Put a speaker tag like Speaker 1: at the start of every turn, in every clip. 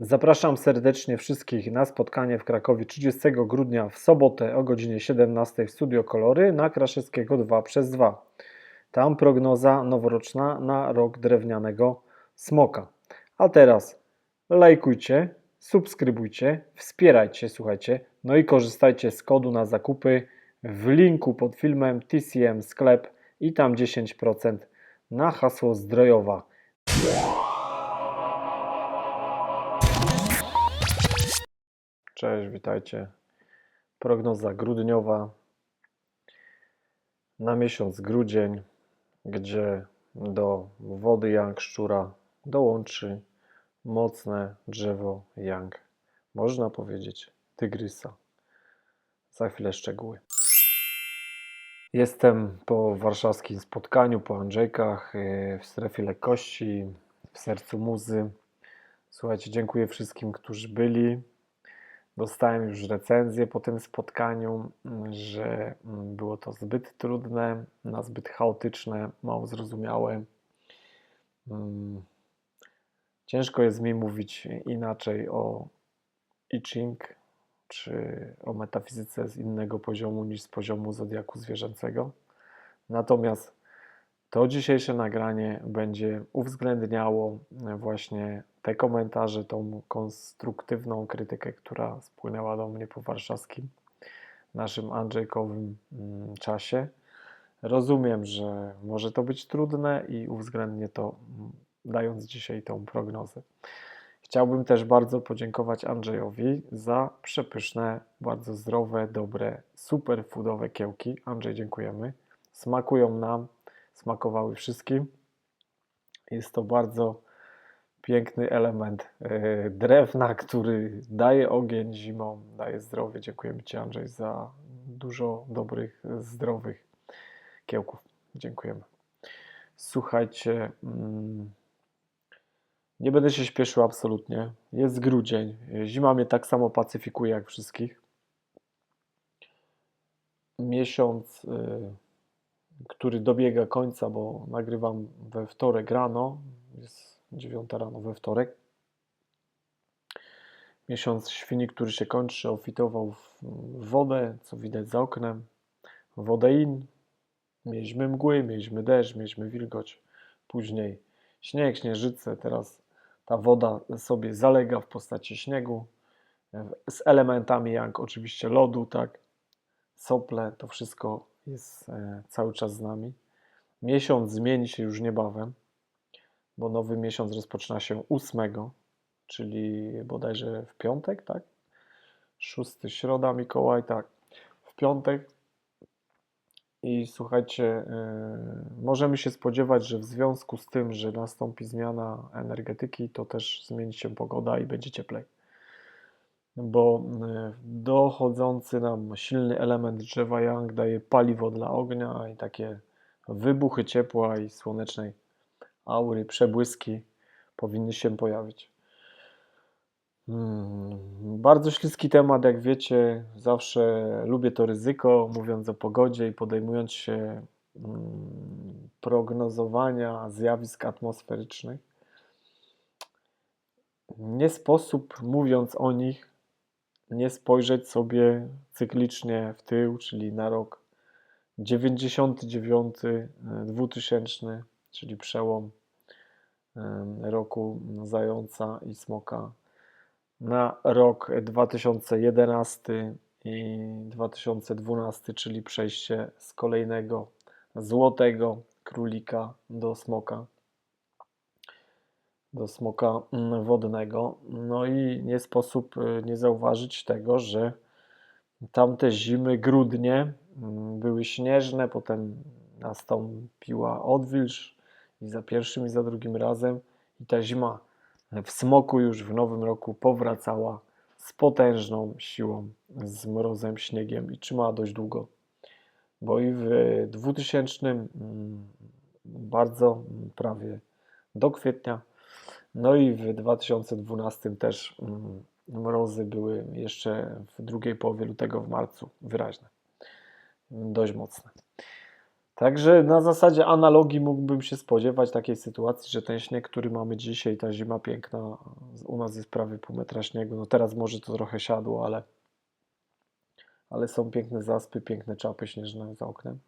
Speaker 1: Zapraszam serdecznie wszystkich na spotkanie w Krakowie 30 grudnia w sobotę o godzinie 17 w Studio Kolory na Kraszewskiego 2 przez 2. Tam prognoza noworoczna na rok drewnianego smoka. A teraz lajkujcie, subskrybujcie, wspierajcie, słuchajcie, no i korzystajcie z kodu na zakupy w linku pod filmem TCM Sklep i tam 10% na hasło zdrojowa. Cześć, witajcie. Prognoza grudniowa na miesiąc grudzień, gdzie do wody Yang Szczura dołączy mocne drzewo Yang. Można powiedzieć tygrysa. Za chwilę szczegóły. Jestem po warszawskim spotkaniu, po Andrzejkach, yy, w strefie lekkości, w sercu muzy. Słuchajcie, dziękuję wszystkim, którzy byli. Dostałem już recenzję po tym spotkaniu, mm, że mm, było to zbyt trudne, na zbyt chaotyczne, mało zrozumiałe. Mm, Ciężko jest mi mówić inaczej o I Ching czy o metafizyce z innego poziomu niż z poziomu zodiaku zwierzęcego. Natomiast to dzisiejsze nagranie będzie uwzględniało właśnie te komentarze, tą konstruktywną krytykę, która spłynęła do mnie po warszawskim, naszym Andrzejkowym mm, czasie. Rozumiem, że może to być trudne i uwzględnię to, mm, dając dzisiaj tą prognozę. Chciałbym też bardzo podziękować Andrzejowi za przepyszne, bardzo zdrowe, dobre, superfoodowe kiełki. Andrzej, dziękujemy. Smakują nam, smakowały wszystkim. Jest to bardzo piękny element e, drewna, który daje ogień zimą, daje zdrowie. Dziękujemy Ci, Andrzej, za dużo dobrych, zdrowych kiełków. Dziękujemy. Słuchajcie, mm, nie będę się śpieszył absolutnie. Jest grudzień. Zima mnie tak samo pacyfikuje jak wszystkich. Miesiąc, y, który dobiega końca, bo nagrywam we wtorek rano, jest 9 rano we wtorek. Miesiąc świni, który się kończy, ofitował w wodę, co widać za oknem. Wodę in. Mieliśmy mgły, mieliśmy deszcz, mieliśmy wilgoć. Później śnieg, śnieżyce. Teraz ta woda sobie zalega w postaci śniegu. Z elementami jak oczywiście lodu, tak. Sople, to wszystko jest e, cały czas z nami. Miesiąc zmieni się już niebawem bo nowy miesiąc rozpoczyna się 8, czyli bodajże w piątek, tak? 6 środa, Mikołaj, tak. W piątek. I słuchajcie, yy, możemy się spodziewać, że w związku z tym, że nastąpi zmiana energetyki, to też zmieni się pogoda i będzie cieplej. Bo yy, dochodzący nam silny element drzewa Yang daje paliwo dla ognia i takie wybuchy ciepła i słonecznej aury, przebłyski powinny się pojawić. Hmm, bardzo śliski temat, jak wiecie. Zawsze lubię to ryzyko, mówiąc o pogodzie i podejmując się hmm, prognozowania zjawisk atmosferycznych. Nie sposób, mówiąc o nich, nie spojrzeć sobie cyklicznie w tył, czyli na rok 99, 2000 czyli przełom roku zająca i smoka na rok 2011 i 2012, czyli przejście z kolejnego złotego królika do smoka, do smoka wodnego. No i nie sposób y, nie zauważyć tego, że tamte zimy, grudnie były śnieżne, potem nastąpiła odwilż, i za pierwszym i za drugim razem i ta zima w smoku już w nowym roku powracała z potężną siłą, z mrozem, śniegiem i trzymała dość długo. Bo i w 2000 mm, bardzo prawie do kwietnia, no i w 2012 też mm, mrozy były jeszcze w drugiej połowie lutego, w marcu wyraźne, dość mocne. Także na zasadzie analogii mógłbym się spodziewać takiej sytuacji, że ten śnieg, który mamy dzisiaj, ta zima piękna, u nas jest prawie pół metra śniegu. No teraz może to trochę siadło, ale, ale są piękne zaspy, piękne czapy śnieżne za oknem.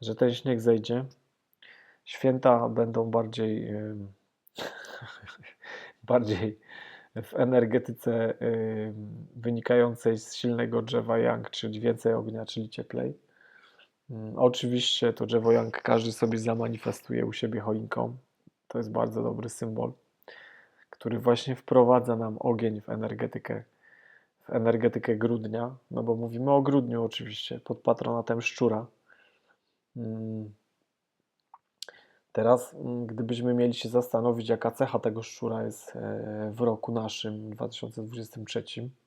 Speaker 1: Że ten śnieg zejdzie. Święta będą bardziej, em, bardziej w energetyce em, wynikającej z silnego drzewa yang, czyli więcej ognia, czyli cieplej. Mm, Oczywiście to drzewo Yang każdy sobie zamanifestuje u siebie choinką. To jest bardzo dobry symbol, który właśnie wprowadza nam ogień w energetykę, w energetykę grudnia, no bo mówimy o grudniu oczywiście, pod patronatem szczura. Mm, Teraz, mm, gdybyśmy mieli się zastanowić, jaka cecha tego szczura jest e, w roku naszym 2023, w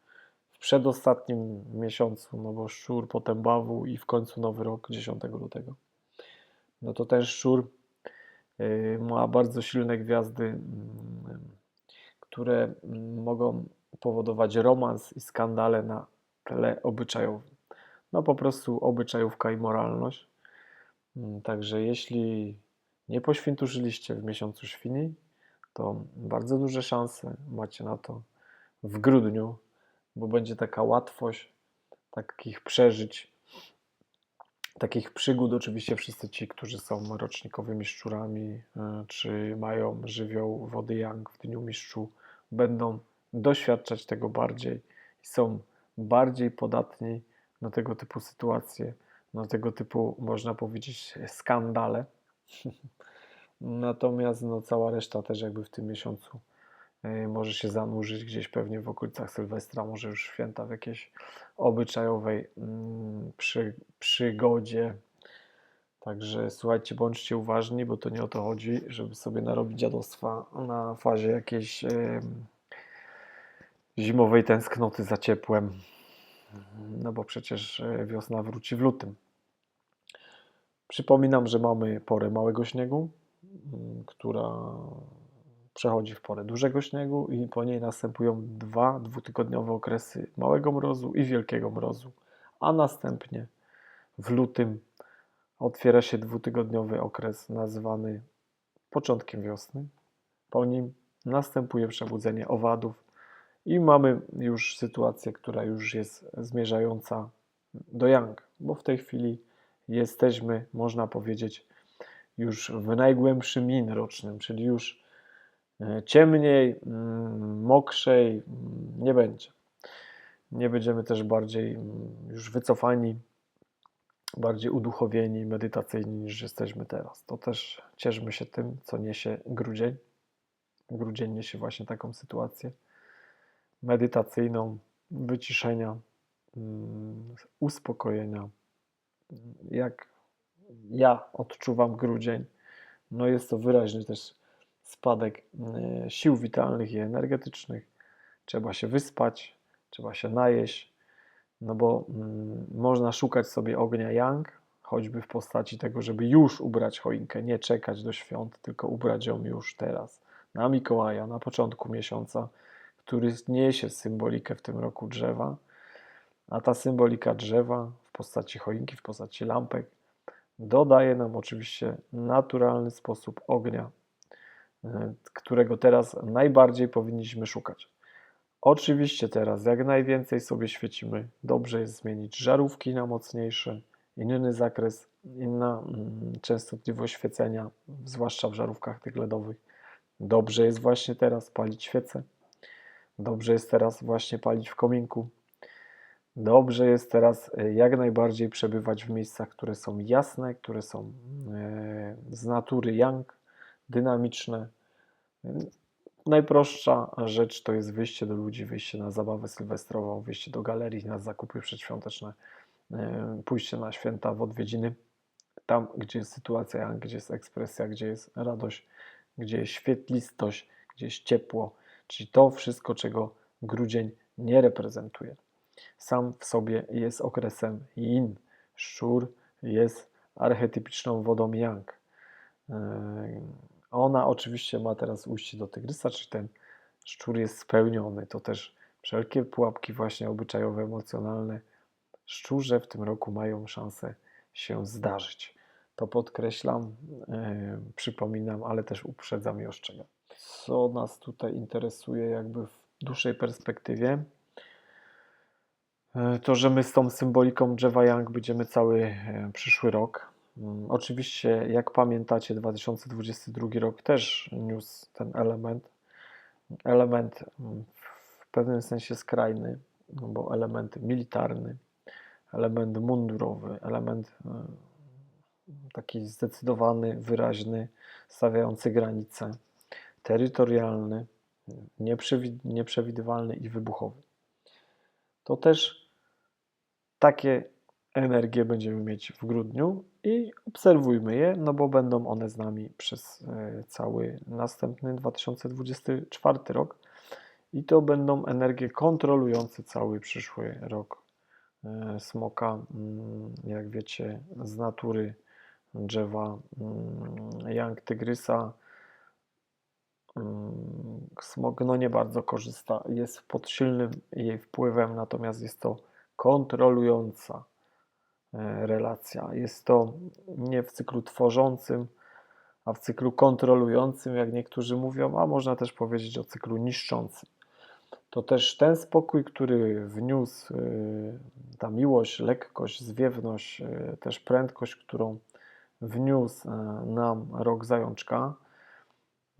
Speaker 1: przedostatnim miesiącu, no bo szczur, potem bawu i w końcu nowy rok 10 lutego. No to ten szczur y, ma bardzo silne gwiazdy, mm, które mm, mogą powodować romans i skandale na tle obyczajowym. No po prostu obyczajówka i moralność. Mm, Także jeśli nie poświętuszyliście w miesiącu świni, to bardzo duże szanse macie na to w grudniu, bo będzie taka łatwość takich przeżyć, takich przygód. Oczywiście wszyscy ci, którzy są rocznikowymi szczurami, y, czy mają żywioł wody Yang w dniu mistrzu, będą doświadczać tego bardziej i są bardziej podatni na tego typu sytuacje, na tego typu, można powiedzieć, skandale. Natomiast no, cała reszta też jakby w tym miesiącu może się zanurzyć gdzieś pewnie w okolicach Sylwestra, może już święta w jakiejś obyczajowej mm, przy, przygodzie. Także słuchajcie, bądźcie uważni, bo to nie o to chodzi, żeby sobie narobić dziadostwa na fazie jakiejś zimowej tęsknoty za ciepłem. No bo przecież e, wiosna wróci w lutym. Przypominam, że mamy porę małego śniegu, która przechodzi w porę dużego śniegu i po niej następują dwa dwutygodniowe okresy małego mrozu i wielkiego mrozu, a następnie w lutym otwiera się dwutygodniowy okres nazwany początkiem wiosny. Po nim następuje przebudzenie owadów i mamy już sytuację, która już jest zmierzająca do yang, bo w tej chwili jesteśmy, można powiedzieć, już w najgłębszym yin rocznym, czyli już ciemniej, mm, mokrzej mm, nie będzie. Nie będziemy też bardziej mm, już wycofani, bardziej uduchowieni, medytacyjni niż jesteśmy teraz. To też cieszmy się tym, co niesie grudzień. Grudzień niesie właśnie taką sytuację medytacyjną, wyciszenia, uspokojenia. Jak ja odczuwam grudzień, no jest to wyraźny też spadek e, sił witalnych i energetycznych. Trzeba się wyspać, trzeba się najeść, no bo mm, można szukać sobie ognia yang, choćby w postaci tego, żeby już ubrać choinkę, nie czekać do świąt, tylko ubrać ją już teraz, na Mikołaja, na początku miesiąca, który niesie symbolikę w tym roku drzewa, a ta symbolika drzewa w postaci choinki, w postaci lampek dodaje nam oczywiście naturalny sposób ognia, którego teraz najbardziej powinniśmy szukać. Oczywiście teraz jak najwięcej sobie świecimy. Dobrze jest zmienić żarówki na mocniejsze, inny zakres, inna mm, częstotliwość świecenia, zwłaszcza w żarówkach tych LEDowych. Dobrze jest właśnie teraz palić świece. Dobrze jest teraz właśnie palić w kominku. Dobrze jest teraz e, jak najbardziej przebywać w miejscach, które są jasne, które są e, z natury yang, dynamiczne. Najprostsza rzecz to jest wyjście do ludzi, wyjście na zabawę sylwestrową, wyjście do galerii, na zakupy przedświąteczne, e, pójście na święta w odwiedziny. Tam, gdzie jest sytuacja gdzie jest ekspresja, gdzie jest radość, gdzie jest świetlistość, gdzie jest ciepło, czyli to wszystko, czego grudzień nie reprezentuje sam w sobie jest okresem yin. Szczur jest archetypiczną wodą yang. Yy, ona oczywiście ma teraz ujście do tygrysa, czyli ten szczur jest spełniony. To też wszelkie pułapki właśnie obyczajowe, emocjonalne szczurze w tym roku mają szansę się zdarzyć. To podkreślam, e, przypominam, ale też uprzedzam i ostrzegam. Co nas tutaj interesuje, jakby w dłuższej perspektywie, e, to, że my z tą symboliką drzewa Young będziemy cały e, przyszły rok. Mm, Oczywiście, jak pamiętacie, 2022 rok też niósł ten element. Element mm, w pewnym sensie skrajny, no bo element militarny, element mundurowy, element e, taki zdecydowany, wyraźny, stawiający granice, terytorialny, nieprzewi- nieprzewidywalny i wybuchowy. To też takie energie będziemy mieć w grudniu i obserwujmy je, no bo będą one z nami przez e, cały następny 2024 rok i to będą energie kontrolujące cały przyszły rok e, smoka. Mm, Jak wiecie, z natury drzewa mm, Young Tygrysa mm, smok no nie bardzo korzysta, jest pod silnym jej wpływem, natomiast jest to kontrolująca relacja. Jest to nie w cyklu tworzącym, a w cyklu kontrolującym, jak niektórzy mówią, a można też powiedzieć o cyklu niszczącym. To też ten spokój, który wniósł y, ta miłość, lekkość, zwiewność, y, też prędkość, którą wniósł nam rok zajączka,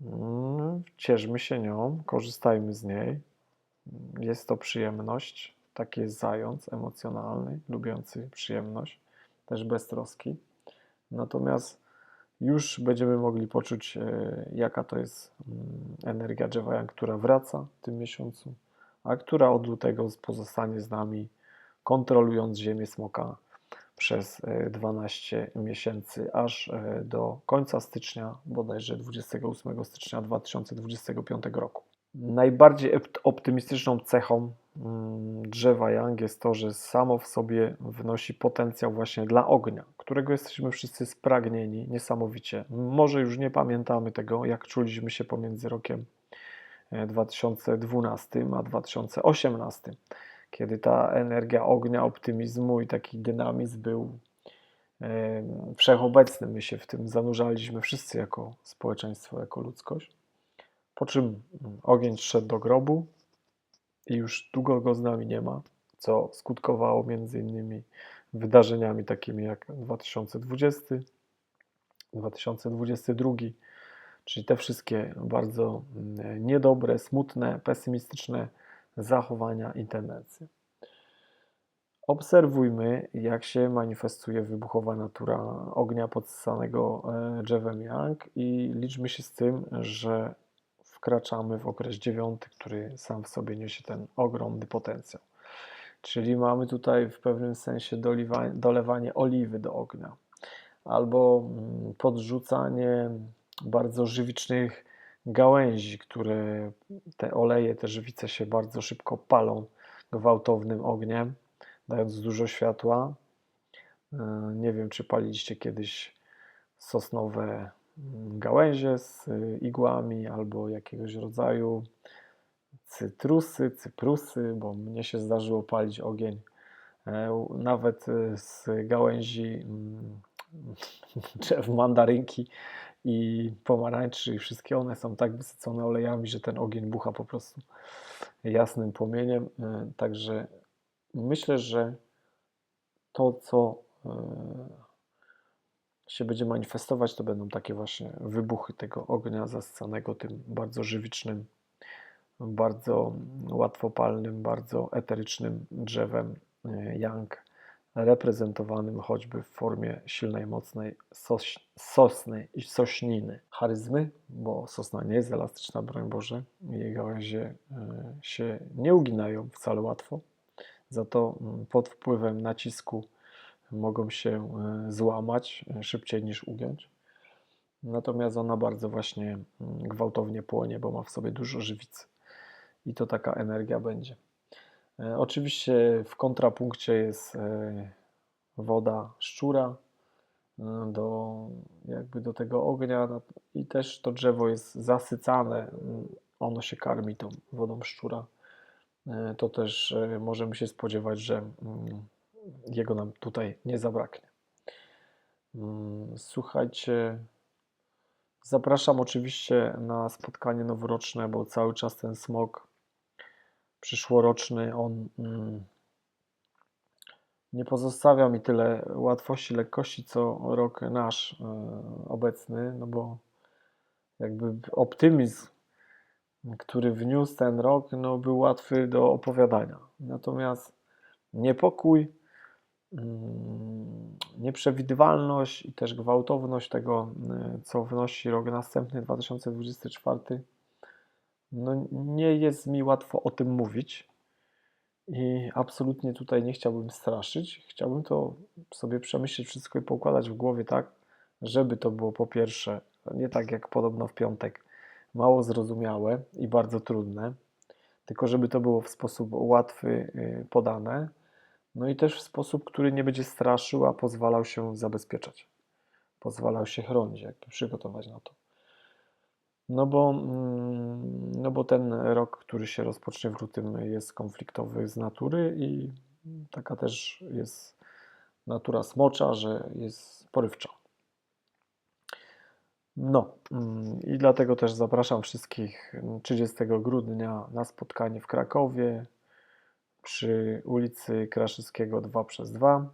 Speaker 1: mm, cieszmy się nią, korzystajmy z niej. Jest to przyjemność, taki jest zając emocjonalny, lubiący przyjemność, też bez troski. Natomiast już będziemy mogli poczuć, e, jaka to jest mm, energia drzewa, która wraca w tym miesiącu, a która od lutego pozostanie z nami, kontrolując Ziemię Smoka przez e, 12 miesięcy, aż e, do końca stycznia, bodajże 28 stycznia 2025 roku. Najbardziej optymistyczną cechą mm, drzewa Yang jest to, że samo w sobie wnosi potencjał właśnie dla ognia, którego jesteśmy wszyscy spragnieni niesamowicie. Może już nie pamiętamy tego, jak czuliśmy się pomiędzy rokiem e, 2012 a 2018, kiedy ta energia ognia, optymizmu i taki dynamizm był e, wszechobecny. My się w tym zanurzaliśmy wszyscy jako społeczeństwo, jako ludzkość. Po czym ogień szedł do grobu i już długo go z nami nie ma, co skutkowało między innymi wydarzeniami takimi jak 2020, 2022, czyli te wszystkie bardzo mm, niedobre, smutne, pesymistyczne zachowania i tendencje. Obserwujmy, jak się manifestuje wybuchowa natura ognia podsysanego e, drzewem Yang i liczmy się z tym, że wkraczamy w okres dziewiąty, który sam w sobie niesie ten ogromny potencjał. Czyli mamy tutaj w pewnym sensie doliwa- dolewanie oliwy do ognia albo mm, podrzucanie bardzo żywicznych gałęzi, które te oleje, te żywice się bardzo szybko palą gwałtownym ogniem, dając dużo światła. E, Nie wiem, czy paliliście kiedyś sosnowe gałęzie z igłami albo jakiegoś rodzaju cytrusy, cyprusy, bo mnie się zdarzyło palić ogień e, nawet y, z gałęzi mm, drzew mandarynki i pomarańczy i wszystkie one są tak wysycone olejami, że ten ogień bucha po prostu jasnym płomieniem. E, Także myślę, że to, co e, się będzie manifestować, to będą takie właśnie wybuchy tego ognia zasycanego tym bardzo żywicznym, bardzo łatwopalnym, bardzo eterycznym drzewem e, yang, reprezentowanym choćby w formie silnej, mocnej sos, sosny i sośniny. Charyzmy, bo sosna nie jest elastyczna, broń Boże, jej gałęzie e, się nie uginają wcale łatwo, za to mm, pod wpływem nacisku mogą się e, złamać e, szybciej niż ugiąć. Natomiast ona bardzo właśnie mm, gwałtownie płonie, bo ma w sobie dużo żywicy. I to taka energia będzie. E, Oczywiście w kontrapunkcie jest woda szczura do, jakby do tego ognia no, i też to drzewo jest zasycane. mm, Ono się karmi tą wodą szczura. To też możemy się spodziewać, że mm, jego nam tutaj nie zabraknie. Mm, Słuchajcie, zapraszam oczywiście na spotkanie noworoczne, bo cały czas ten smog przyszłoroczny, on mm, nie pozostawia mi tyle łatwości, lekkości, co rok nasz e, obecny, no bo jakby optymizm, który wniósł ten rok, no był łatwy do opowiadania. Natomiast niepokój, nieprzewidywalność i też gwałtowność tego, y, co wnosi rok następny, 2024, no nie jest mi łatwo o tym mówić i absolutnie tutaj nie chciałbym straszyć. Chciałbym to sobie przemyśleć wszystko i poukładać w głowie tak, żeby to było po pierwsze, nie tak jak podobno w piątek, mało zrozumiałe i bardzo trudne, tylko żeby to było w sposób łatwy y, podane, no i też w sposób, który nie będzie straszył, a pozwalał się zabezpieczać, pozwalał się chronić, jakby przygotować na to. No bo, mm, no bo ten rok, który się rozpocznie w lutym, jest konfliktowy z natury i taka też jest natura smocza, że jest porywcza. No mm, i dlatego też zapraszam wszystkich 30 grudnia na spotkanie w Krakowie przy ulicy Kraszewskiego 2 przez 2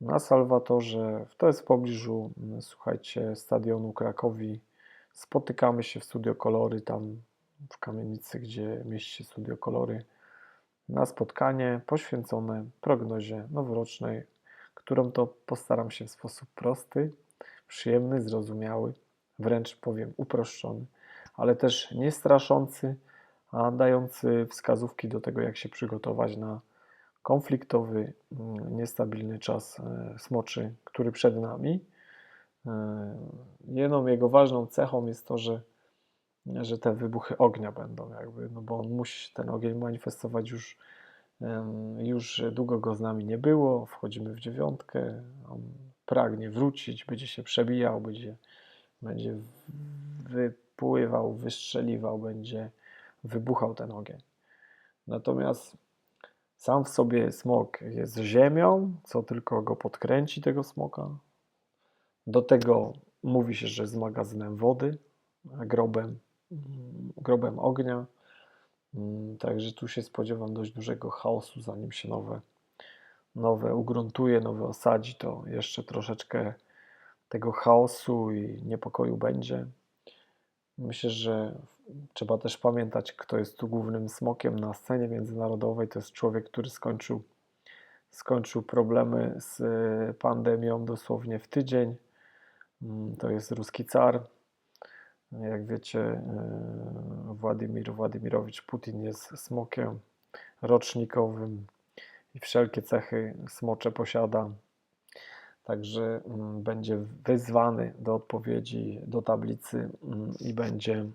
Speaker 1: na Salwatorze. To jest w pobliżu, mm, słuchajcie, stadionu Krakowi. Spotykamy się w Studio Kolory, tam w kamienicy, gdzie mieści się Studio Kolory, na spotkanie poświęcone prognozie noworocznej, którą to postaram się w sposób prosty, przyjemny, zrozumiały, wręcz powiem uproszczony, ale też nie straszący, a dający wskazówki do tego, jak się przygotować na konfliktowy, mm, niestabilny czas e, smoczy, który przed nami. E, jedną jego ważną cechą jest to, że, że te wybuchy ognia będą, jakby, no bo on musi ten ogień manifestować już, już długo go z nami nie było. Wchodzimy w dziewiątkę, on pragnie wrócić, będzie się przebijał, będzie, będzie wypływał, wystrzeliwał, będzie wybuchał ten ogień. Natomiast sam w sobie smok jest ziemią, co tylko go podkręci, tego smoka. Do tego mówi się, że jest magazynem wody, grobem, grobem ognia. Także tu się spodziewam dość dużego chaosu, zanim się nowe, nowe ugruntuje, nowe osadzi, to jeszcze troszeczkę tego chaosu i niepokoju będzie. Myślę, że trzeba też pamiętać, kto jest tu głównym smokiem na scenie międzynarodowej. To jest człowiek, który skończył, skończył problemy z e, pandemią dosłownie w tydzień. Mm, to jest ruski car. Jak wiecie, e, Władimir Władimirowicz Putin jest smokiem rocznikowym i wszelkie cechy smocze posiada. Także mm, będzie wyzwany do odpowiedzi do tablicy mm, i będzie mm,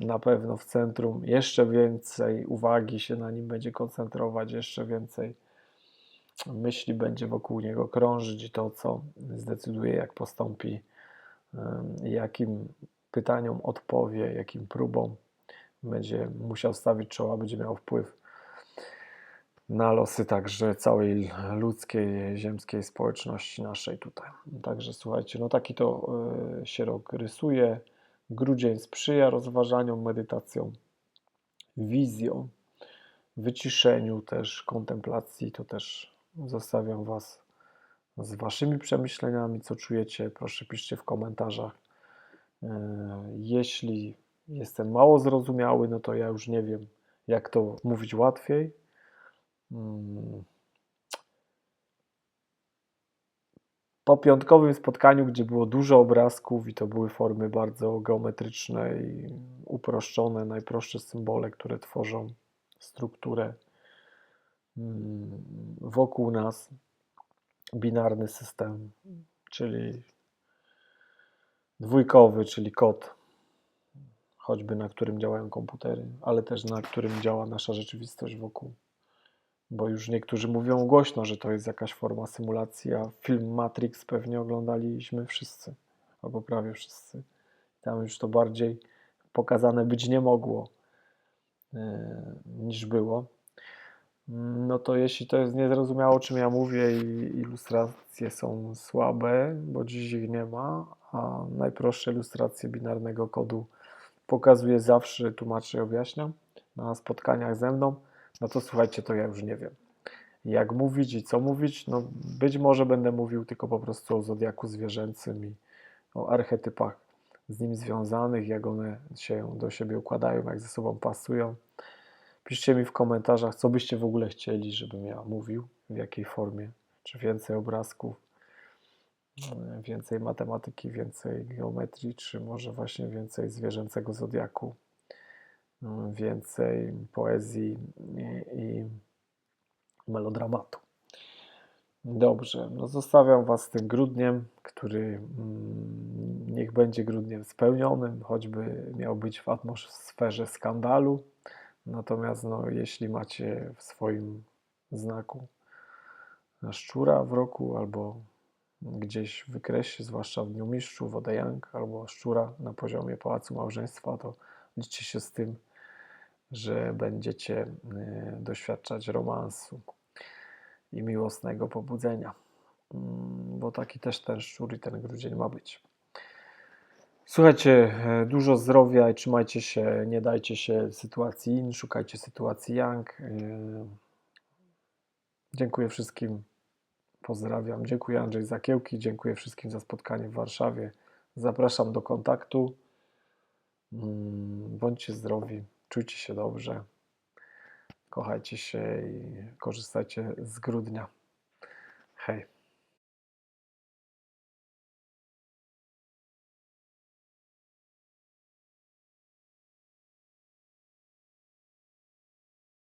Speaker 1: na pewno w centrum. Jeszcze więcej uwagi się na nim będzie koncentrować, jeszcze więcej myśli będzie wokół niego krążyć i to, co zdecyduje, jak postąpi, jakim pytaniom odpowie, jakim próbom będzie musiał stawić czoła, będzie miał wpływ na losy także całej ludzkiej, ziemskiej społeczności naszej tutaj. Także słuchajcie, no taki to e, się rok rysuje. Grudzień sprzyja rozważaniom, medytacjom, wizjom, wyciszeniu też, kontemplacji. To też zostawiam Was z Waszymi przemyśleniami, co czujecie. Proszę piszcie w komentarzach. E, jeśli jestem mało zrozumiały, no to ja już nie wiem, jak to mówić łatwiej. Po piątkowym spotkaniu, gdzie było dużo obrazków i to były formy bardzo geometryczne i uproszczone, najprostsze symbole, które tworzą strukturę mm, wokół nas, binarny system, czyli dwójkowy, czyli kod, choćby na którym działają komputery, ale też na którym działa nasza rzeczywistość wokół bo już niektórzy mówią głośno, że to jest jakaś forma symulacji, a film Matrix pewnie oglądaliśmy wszyscy, albo prawie wszyscy. Tam już to bardziej pokazane być nie mogło e, niż było. No to jeśli to jest niezrozumiałe, o czym ja mówię i ilustracje są słabe, bo dziś ich nie ma, a najprostsze ilustracje binarnego kodu pokazuję zawsze, tłumaczę i objaśniam na spotkaniach ze mną, no to słuchajcie, to ja już nie wiem. Jak mówić i co mówić? No być może będę mówił tylko po prostu o zodiaku zwierzęcym i o archetypach z nim związanych, jak one się do siebie układają, jak ze sobą pasują. Piszcie mi w komentarzach, co byście w ogóle chcieli, żebym ja mówił, w jakiej formie. Czy więcej obrazków, więcej matematyki, więcej geometrii, czy może właśnie więcej zwierzęcego zodiaku, więcej poezji i, i melodramatu. Dobrze, no zostawiam Was z tym grudniem, który mm, niech będzie grudniem spełnionym, choćby miał być w atmosferze skandalu. Natomiast no, jeśli macie w swoim znaku szczura w roku albo gdzieś w wykresie, zwłaszcza w Dniu Mistrzu, Wodejang albo szczura na poziomie Pałacu Małżeństwa, to liczcie się z tym, że będziecie e, doświadczać romansu i miłosnego pobudzenia, Mm, bo taki też ten szczur i ten grudzień ma być. Słuchajcie, e, dużo zdrowia i trzymajcie się, nie dajcie się sytuacji in, szukajcie sytuacji yang. E, Dziękuję wszystkim, pozdrawiam. Dziękuję Andrzej Zakiełki, dziękuję wszystkim za spotkanie w Warszawie. Zapraszam do kontaktu. Mm, Bądźcie zdrowi, czujcie się dobrze, kochajcie się i korzystajcie z grudnia. Hej.